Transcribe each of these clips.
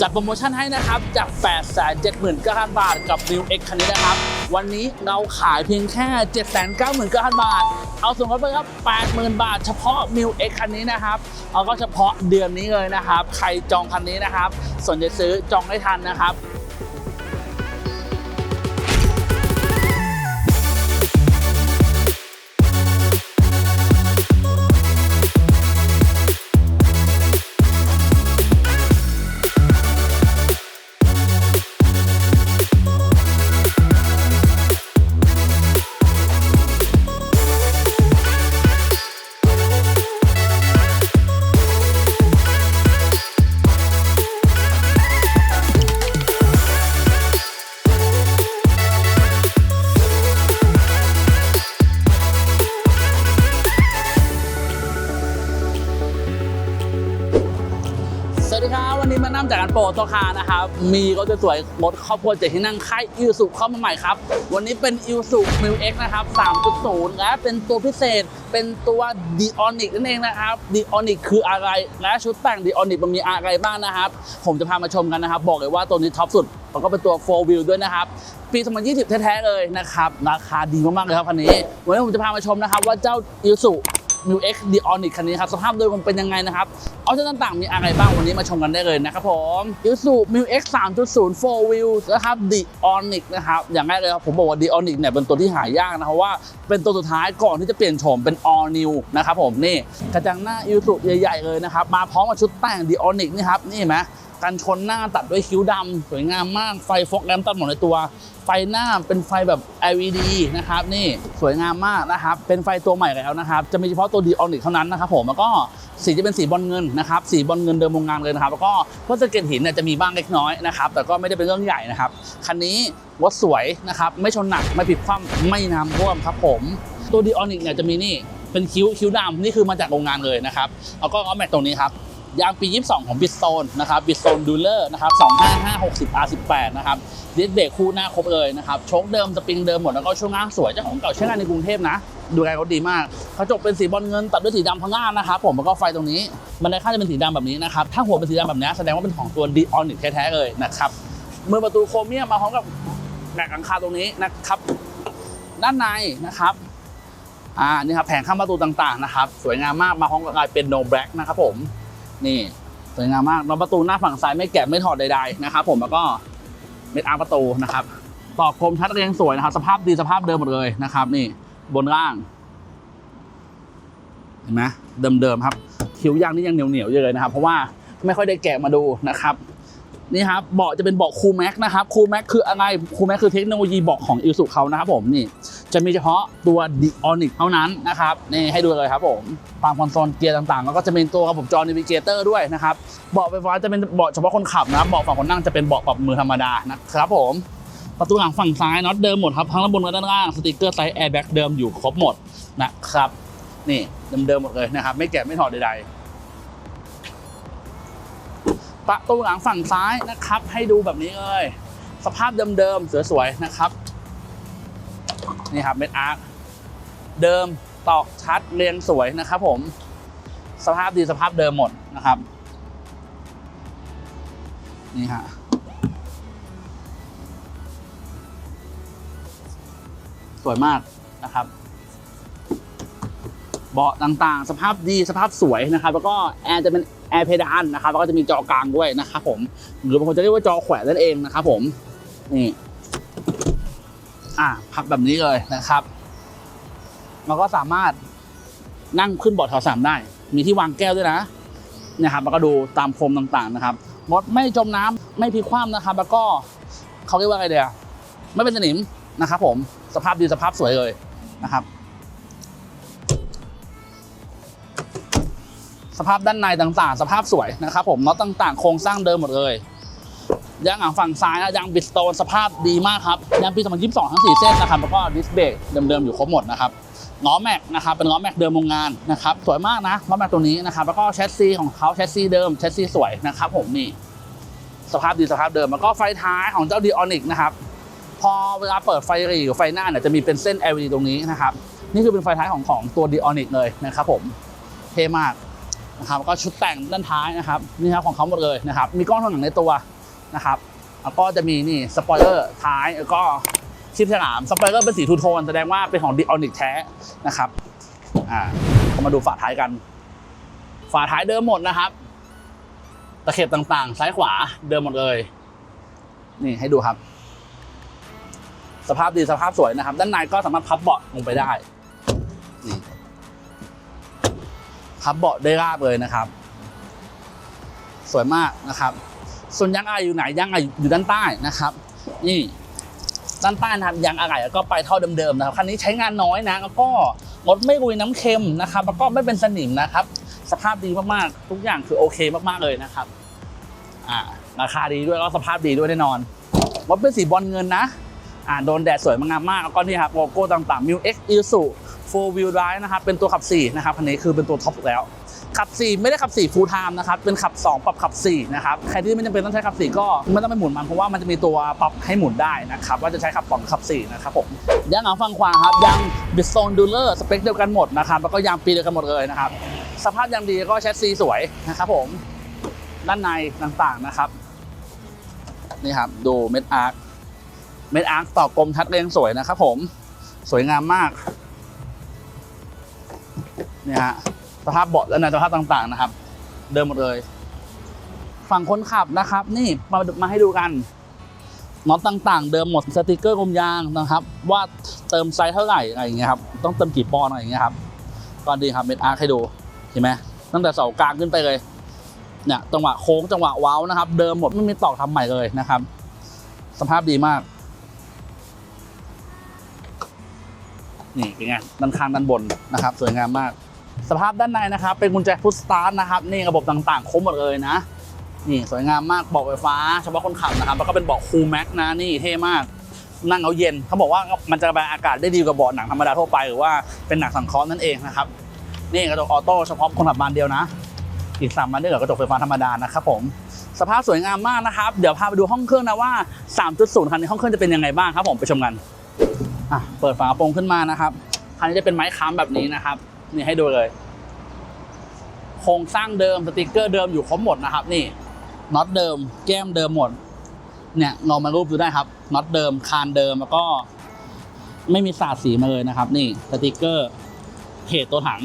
จัดโปรโมชั่นให้นะครับ จาก 8 7 9 0 0 0 บาทกับ New X คันนี้นะครับ วันนี้เราขายเพียงแค่ 7 9 9 0 0 0 บาท เอาส่วนลดไปครับ 80,000 บาท เฉพาะ New X คันนี้นะครับ เอาก็เฉพาะเดือนนี้เลยนะครับ ใครจองคันนี้นะครับ สนใจซื้อจองได้ทันนะครับ นี้มานั่งจากการโปรโตคานะครับ มีรถสวยๆรถครอบครัวเจ็ดที่นั่งค่ายอิวสุเข้ามาใหม่ครับ วันนี้เป็นอิวสุมิวเอ็กนะครับ 3.0 และเป็นตัวพิเศษเป็นตัวดีออนิกนั่นเองนะครับดีออนิกคืออะไร และชุดแต่งดีออนิกมันมีอะไรบ้างนะครับ ผมจะพามาชมกันนะครับ บอกเลยว่าตัวนี้ท็อปสุดแล้วก็เป็นตัว 4 wheel ด้วยนะครับ ปี 2020 แท้ ๆ เลยนะครับ ราคาดีมาก ๆ เลยครับคันนี้ วันนี้ผมจะพามาชมนะครับว่าเจ้าอิ วสุ New X d i o n i c คันนี้ครับสภาพโดยรวมเป็นยังไงนะครับออปชั่นต่างๆ มีอะไรบ้างวันนี้มาชมกันได้เลยนะครับผม Isuzu Mu X 3.0 4 wheel นะครับ d i o n i c นะครับอย่างแรกเลยครับผมบอกว่า d i o n i c เนี่ยเป็นตัวที่หายากนะเพราะว่าเป็นตัวสุดท้ายก่อนที่จะเปลี่ยนโฉมเป็น all new นะครับผมนี่กระจังหน้า Isuzu ใหญ่ ๆ เลยนะครับมาพร้อมกับชุดแต่ง d i o n i c นี่ครับนี่เห็นไหม กันชนหน้าตัดด้วยคิ้วดำสวยงามมากไฟฟอกแลมตัดหมดในตัว ไฟหน้าเป็นไฟแบบ LED นะครับนี่สวยงามมากนะครับเป็นไฟตัวใหม่แล้วนะครับจะมีเฉพาะตัวดีออนิกเท่านั้นนะครับผมแล้วก็สีจะเป็นสีบอลเงินนะครับสีบอลเงินเดิมโรงงานเลยนะครับ แล้วก็พวกสะเก็ตหินเนี่ยจะมีบ้างเล็กน้อยนะครับแต่ก็ไม่ได้เป็นเรื่องใหญ่นะครับคันนี้รถสวยนะครับไม่ชนหนักไม่ผิดคว่ำไม่น้ำท่วมครับผมตัวดีออนิกเนี่ยจะมีนี่เป็นคิ้วคิ้วดำนี่คือมาจากโรงงานเลยนะครับแล้วก็เอาแม็กตรงนี้ครับ ยางปี 22 ของบิสโ n นนะครับบิสโ n นดูเลอร์นะครับ25560 R18 นะครับดิสเบรกคู่หน้าครบเลยนะครับโชคเดิมสปริงเดิมหมดแล้วก็ช่วงล่างสวยเจ้าของเก่าใช้งานในกรุงเทพนะ ดูแลเขาดีมากกระจกเป็นสีบอลเงินตัดด้วยสีดำข้างหน้านะครับผมแล้วก็ไฟตรงนี้มันได้ค่าจะเป็นสีดำแบบนี้นะครับถ้าหัวเป็นสีดำแบบนี้แสดงว่าเป็นของตัวดีออนิกแท้ๆเลยนะครับมือประตูโครเมียมมาพร้อมกับแหนกหลังคาตรงนี้นะครับ ด้านในนะครับอ่านี่ครับแผงข้ามประตูต่างๆนะครับ สวยงามมากมาพร้อมกับลายเป็น no black นะครับผม นี่สวยงามมากแล้วประตูหน้าฝั่งซ้ายไม่แกะไม่ถอดใดๆนะครับผมแล้วก็เม็ดอาร์ประตูนะครับต่อคมชัดเรียงสวยนะครับ สภาพดีสภาพเดิมหมดเลยนะครับ นี่บนล่าง เห็นไหมเดิมๆครับ คิ้วยางนี่ยังเหนียวๆอยู่เลยนะครับ เพราะว่าไม่ค่อยได้แกะมาดูนะครับนี่ครับเบาะจะเป็นเบาะคูลแม็กนะครับคูลแม็กคืออะไรคูลแม็กคือเทคโนโลยีเบาะของอิลสุเขานะครับผมนี่ จะมีเฉพาะตัวดิออนิกเท่านั้นนะครับนี่ให้ดูเลยครับผมตามคอนโซลเกียร์ต่างๆแล้วก็จะเป็นตัวระบบจอนิวิเกเตอร์ด้วยนะครับเบาะไฟฟ้าจะเป็นเบาะเฉพาะคนขับนะครับเบาะฝั่งคนนั่งจะเป็นเบาะปรับมือธรรมดานะครับผมประตูหลังฝั่งซ้ายน็อตเดิมหมดครับทั้งด้านบนและด้านล่างสติกเกอร์ไซส์แอร์แบ็กเดิมอยู่ครบหมดนะครับนี่เดิมๆหมดเลยนะครับ ไม่แกะไม่ถอดใดๆประตูหลังฝั่งซ้ายนะครับ ให้ดูแบบนี้เลย สภาพเดิมๆสวยๆนะครับ นี่ครับเม็ดอาร์คเดิมตอกชัดเรียงสวยนะครับผม สภาพดีสภาพเดิมหมดนะครับ นี่ฮะสวยมากนะครับ เบาะต่างๆ สภาพดีสภาพสวยนะครับ แล้วก็แอร์จะเป็นแอร์เพดานนะครับแล้วก็จะมีจอกลางด้วยนะครับผม หรือบางคนจะเรียกว่าจอแขวนนั่นเองนะครับผมนี่ อ่าพับแบบนี้เลยนะครับแล้วก็สามารถนั่งขึ้นเบาะแถวสามได้ มีที่วางแก้วด้วยนะนะครับแล้วก็ดูตามพรมต่างๆนะครับรถไม่จมน้ำไม่พลิกคว่ำนะครับ แล้วก็เขาเรียกว่าอะไรเดียไม่เป็นสนิมนะครับ ผมสภาพดีสภาพสวยเลยนะครับ สภาพด้านในต่างๆ สภาพสวยนะครับ ผมน็อตต่างๆ โครงสร้างเดิมหมดเลย ยางหลังฝั่งซ้ายนะยางบิสโตนสภาพดีมากครับยางปี 2022 ทั้ง 4 เส้นนะครับแล้วก็ดิสเบรกเดิมๆ อยู่ครบหมดนะครับล้อแม็กนะครับเป็นล้อแม็กเดิมโรงงานนะครับสวยมากนะล้อแม็กตัวนี้นะครับแล้วก็แชสซีของเขาแชสซีเดิมแชสซีสวยนะครับผมนี่สภาพดีสภาพเดิมแล้วก็ไฟท้ายของเจ้าดีออนิกนะครับพอเวลาเปิดไฟหรือไฟหน้าเนี่ยจะมีเป็นเส้น LED ตรงนี้นะครับนี่คือเป็นไฟท้ายของของตัวดีออนิกเลยนะครับผมเท่มากนะครับแล้วก็ชุดแต่งด้านท้ายนะครับนี่ครับของเขาหมดเลยนะครับมีกล้องทางหลังในตัว นะครับแล้วก็จะมีนี่สปอยเลอร์ท้ายแล้วก็ชิปฉลามสปอยเลอร์เป็นสีทูโทนแสดงว่าเป็นของดิออนิกแท้นะครับอ่ามาดูฝาท้ายกัน ฝาท้ายเดิมหมดนะครับ ตะเข็บต่างๆ ซ้ายขวาเดิมหมดเลย นี่ให้ดูครับ สภาพดีสภาพสวยนะครับ ด้านในก็สามารถพับเบาะลงไปได้นี่พับเบาะได้ราบเลยนะครับ สวยมากนะครับ ส่วนยางอะไหล่อยู่ไหนยางอะไหล่อยู่ด้านใต้นะครับ นี่ด้านใต้นะครับยางอะไหล่ก็ไปเท่าเดิมๆนะครับคันนี้ใช้งานน้อยนะแล้วก็รถไม่รุยน้ำเค็มนะครับ แล้วก็ไม่เป็นสนิมนะครับ สภาพดีมากๆ ทุกอย่างคือโอเคมากๆเลยนะครับอ่าราคาดีด้วยแล้วสภาพดีด้วยแน่นอนรถเป็นสีบอลเงินนะอ่าโดนแดดสวยมางามมากแล้วก็นี่ครับโลโก้ต่างๆ m u X i s u 4 wheel drive นะครับเป็นตัวขับ4นะครับคันนี้คือเป็นตัวท็อปแล้ว ขับ 4 ไม่ได้ขับ 4 full time นะครับ เป็นขับ 2 ปรับขับ 4 นะครับ ใครที่ไม่จำเป็นต้องใช้ขับ 4 ก็ไม่ต้องไปหมุนมันเพราะว่ามันจะมีตัวปรับให้หมุนได้นะครับ ว่าจะใช้ขับ 2 ขับ 4 นะครับผม ยางหลังฝั่งขวาครับ ยาง Bridgestone Dueler สเปคเดียวกันหมดนะครับ แล้วก็ยางปีเดียวกันหมดเลยนะครับ สภาพยางดีก็แชสซีสวยนะครับผม ด้านในต่างๆนะครับ นี่ครับ ดูเม็ดอาร์ค เม็ดอาร์คต่อกลมทัดเรียงสวยนะครับผม สวยงามมากเนี่ยฮะ สภาพเบาะและในสภาพต่างๆนะครับ เดิมหมดเลย ฝั่งคนขับนะครับ นี่มามาให้ดูกันน็อตต่างๆ เดิมหมดสติกเกอร์กลมยางนะครับ ว่าเติมไซส์เท่าไหร่อะไรอย่างเงี้ยครับต้องเติมกี่ปอนด์อะไรอย่างเงี้ยครับก็ดีครับเม็ดอาร์คให้ดูเห็นไหมตั้งแต่เสากลางขึ้นไปเลยเนี่ยจังหวะโค้งจังหวะว้านะครับ เดิมหมดไม่มีตอกทำใหม่เลยนะครับ สภาพดีมาก นี่เป็นไงด้านข้างด้านบนนะครับ สวยงามมาก สภาพด้านในนะครับ เป็นกุญแจพุทสตาร์ทนะครับ นี่ระบบต่างๆ ครบหมดเลยนะ นี่สวยงามมากเบาะไฟฟ้าเฉพาะคนขับนะครับ แล้วก็เป็นเบาะคูลแม็กนะนี่เท่มาก นั่งเอาเย็นเขาบอกว่ามันจะระบายอากาศได้ดีกว่าเบาะหนังธรรมดาทั่วไปหรือว่าเป็นหนังสังเคราะห์นั่นเองนะครับ นี่กระจกออโต้เฉพาะคนขับบานเดียวนะ อีกสามบานได้เหลือกระจกไฟฟ้าธรรมดานะครับผมสภาพสวยงามมากนะครับ เดี๋ยวพาไปดูห้องเครื่องนะว่า 3.0 คันในห้องเครื่องจะเป็นยังไงบ้างครับผมไปชมกันอะเปิดฝากระโปรงขึ้นมานะครับ คันนี้จะเป็นไม้ค้ำแบบนี้นะครับ นี่ให้ดูเลยโครงสร้างเดิมสติกเกอร์เดิมอยู่ครบหมดนะครับ นี่น็อตเดิม แก้มเดิมหมด เนี่ยลองมารูปดูได้ครับน็อตเดิมคานเดิมแล้วก็ ไม่มีสาดสีมาเลยนะครับ นี่สติกเกอร์เพจตัวถัง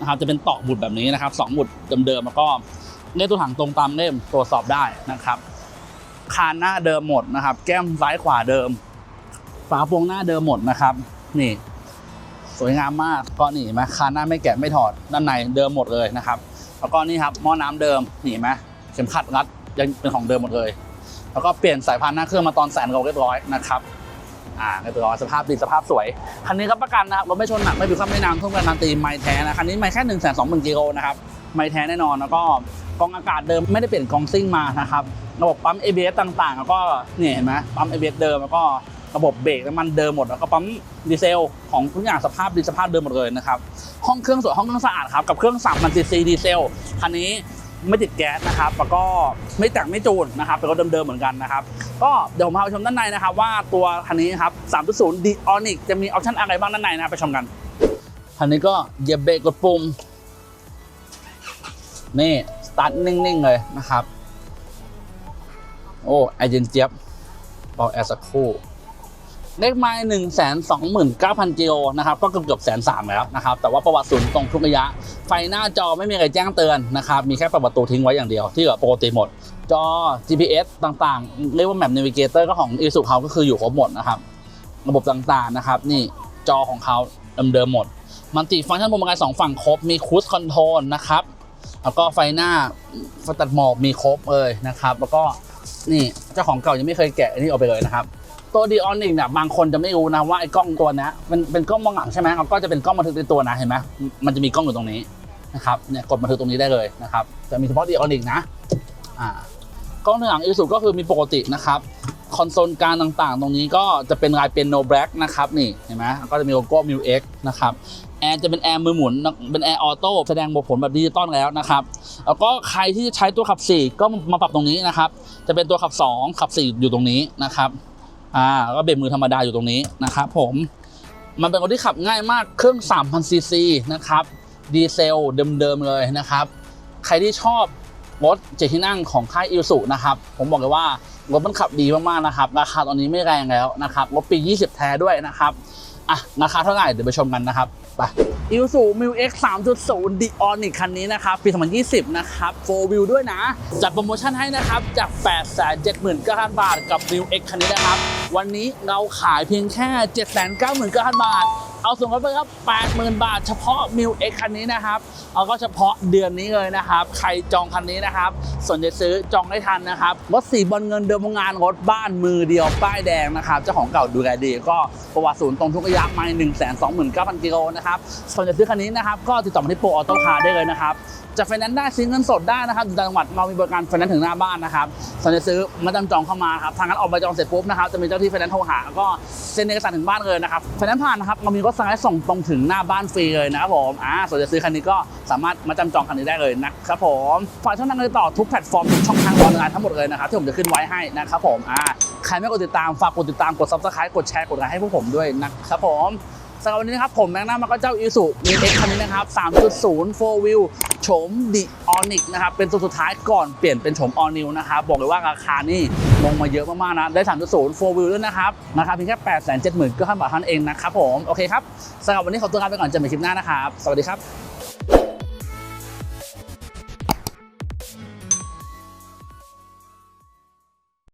นะครับ จะเป็นตอกบุดแบบนี้นะครับสองบุดเดิมๆแล้วก็เลขตัวถังตรงตามเล่มตรวจสอบได้นะครับ คานหน้าเดิมหมดนะครับ แก้มซ้ายขวาเดิม ฝาโปรงหน้าเดิมหมดนะครับ นี่ สวยงามมากก็นี่เห็นไหมคานหน้าไม่แกะไม่ถอดด้านในเดิมหมดเลยนะครับ แล้วก็นี่ครับหม้อน้ำเดิมนี่เห็นไหมเข็มขัดรัดยังเป็นของเดิมหมดเลย แล้วก็เปลี่ยนสายพานหน้าเครื่องมาตอนแสนเรียบร้อยนะครับอ่าเรียบร้อยสภาพดีสภาพสวย คันนี้รับประกันนะครับรถไม่ชนหนักไม่บิวข้ามไม่น้ำท่วมกันนันตีไม่แท้นะคันนี้ไม่แค่หนึ่งแสนสองหมื่นกิโลนะครับไม่แท้แน่นอนแล้วก็กองอากาศเดิมไม่ได้เปลี่ยนกองซิ่งมานะครับระบบปั๊ม ABS ต่างๆ แล้วก็เนี่ยเห็นไหมปั๊ม ABS เดิมแล้วก็ ระบบเบรกน้ำมันเดิมหมดแล้วก็ปั๊มดีเซลของทุกอย่างสภาพดีสภาพเดิมหมดเลยนะครับห้องเครื่องสวยห้องเครื่องสะอาดครับกับเครื่อง3,000ซีซีดีเซลคันนี้ไม่ติดแก๊สนะครับแล้วก็ไม่แต่งไม่จูนนะครับเป็นรถเดิมๆเหมือนกันนะครับก็เดี๋ยวผมพาไปชมด้านในนะครับว่าตัวคันนี้ครับ 3.0 d o n i c จะมีออปชั่นอะไรบ้างด้านในนะครับไปชมกันคันนี้ก็เหยียบเบรกกดปุ่มนี่สตาร์ทนิ่งๆเลยนะครับ โอ้ไอเจนเจี๊ยบเบาแอร์สักครู่ เลขไม้หนึ่งแสนสองหมื่นเก้าพันกิโลนะครับก็เกือบเกือบแสนสามแล้วนะครับแต่ว่าประวัติศูนย์ตรงทุกระยะ ไฟหน้าจอไม่มีอะไรแจ้งเตือนนะครับมีแค่ปิดประตูทิ้งไว้อย่างเดียวที่เหลือปกติหมด จอ GPS ต่างๆ เรียกว่า Map Navigator ก็ของ i s u เขาก็คืออยู่ครบหมดนะครับระบบต่างๆนะครับนี่จอของเขาเดิมๆหมด มันติฟังก์ชันพวงมาลัยสองฝั่งครบมีคูสคอนโทรลนะครับแล้วก็ไฟหน้าฟตัดหมอกมีครบเลยนะครับ แล้วก็นี่เจ้าของเก่ายังไม่เคยแกะนนี้เอาไปเลยนะครับ ตัวดีออนิกเนี่ยบางคนจะไม่รู้นะว่าไอ้กล้องตัวนี้มันเป็นกล้องมองหลังใช่ไหมเขาก็จะเป็นกล้องบันทึกในตัวนะเห็นไหมมันจะมีกล้องอยู่ตรงนี้นะครับเนี่ยกดบันทึกตรงนี้ได้เลยนะครับจะมีเฉพาะดีออนิกนะอ่ากล้องทางหลังอีสุก็คือมีปกตินะครับคอนโซลกางต่างๆ ตรงนี้ก็จะเป็นลายเป็นโนแบล็กนะครับนี่เห็นไหมก็จะมีโลโก้มิวเอ็กนะครับแอร์จะเป็นแอร์มือหมุนเป็นแอร์ออโต้แสดงผลแบบดิจิตอลแล้วนะครับแล้วก็ใครที่จะใช้ตัวขับ 4 ก็มาปรับตรงนี้นะครับ จะเป็นตัวขับ 2 ขับ 4 อยู่ตรงนี้นะครับ อ่าก็เบรกมือธรรมดาอยู่ตรงนี้นะครับผมมันเป็นรถที่ขับง่ายมากเครื่อง 3,000 ซีซีนะครับดีเซลเดิมๆเลยนะครับ ใครที่ชอบรถเจ็ดที่นั่งของค่ายอิลสุนะครับ ผมบอกเลยว่ารถมันขับดีมากๆนะครับ ราคาตอนนี้ไม่แรงแล้วนะครับรถปี 20 แท้ด้วยนะครับ อะราคาเท่าไหร่เดี๋ยวไปชมกันนะครับไปอิวสุมิวเอ็ก3.0 d ิออนิกคันนี้นะครับปี 2020 นะครับโฟวิวด้วยนะ จัดโปรโมชั่นให้นะครับ จาก 879,000 บาทกับมิวเอ็กคันนี้นะครับ วันนี้เราขายเพียงแค่ 799,000 บาท เอาส่วนลดไปครับ 80,000 บาท เฉพาะ m ิวเอ็กคันนี้นะครับ เอาก็เฉพาะเดือนนี้เลยนะครับ ใครจองคันนี้นะครับ สนใจซื้อจองได้ทันนะครับรถสีบอลเงินเดิมงานรถบ้านมือเดียวป้ายแดงนะครับ เจ้าของเก่าดูแลดี ก็ประวัติศูนย์ตรงทุกระยะไม่หนึ่งแสนสองหมื่นเก้าพันกิโลนะครับ สนใจซื้อคันนี้นะครับ ก็ติดต่อมาที่โปรออโต้คาร์ได้เลยนะครับ จะไฟแนนซ์ได้ซื้อเงินสดได้นะครับอยู่ต่างจังหวัดเรามีบริการไฟแนนซ์ถึงหน้าบ้านนะครับสนใจซื้อมาจำจองเข้ามาครับทางนั้นออกใบจองเสร็จปุ๊บนะครับจะมีเจ้าที่ไฟแนนซ์โทรหาก็เซ็นเอกสารถึงบ้านเลยนะครับไฟแนนซ์ผ่านนะครับเรามีรถสไลด์ส่งตรงถึงหน้าบ้านฟรีเลยนะครับผมอ่าสนใจซื้อคันนี้ก็สามารถมาจำจองคันนี้ได้เลยนะครับผมฝากช่องทางการติดต่อทุกแพลตฟอร์มทุกช่องทางออนไลน์ทั้งหมดเลยนะครับที่ผมจะขึ้นไว้ให้นะครับผมอ่าใครไม่กดติดตามฝากกดติดตามกด subscribe กดแชร์กดไลค์ให้พวกผมด้วยนะครับผม สำหรับวันนี้นะครับผมแม็กนัมมาก็เจ้าอิสุมีเอ็กคันนี้นะครับ 3.0 4 wheel โฉมดิออนิกนะครับ เป็นตัวสุดท้ายก่อนเปลี่ยนเป็นโฉมออนิวนะครับ บอกเลยว่าราคานี่ลงมาเยอะมากๆนะ ได้ 3.0 4 wheel ด้วยนะครับราคาเพียงแค่8 7 0 0 0 0ก็ห้นบาทเท่านั้นเองนะครับผม โอเคครับสำหรับวันนี้ขอตัวลาไปก่อนเจอกันใหม่คลิปหน้านะครับ สวัสดีครับ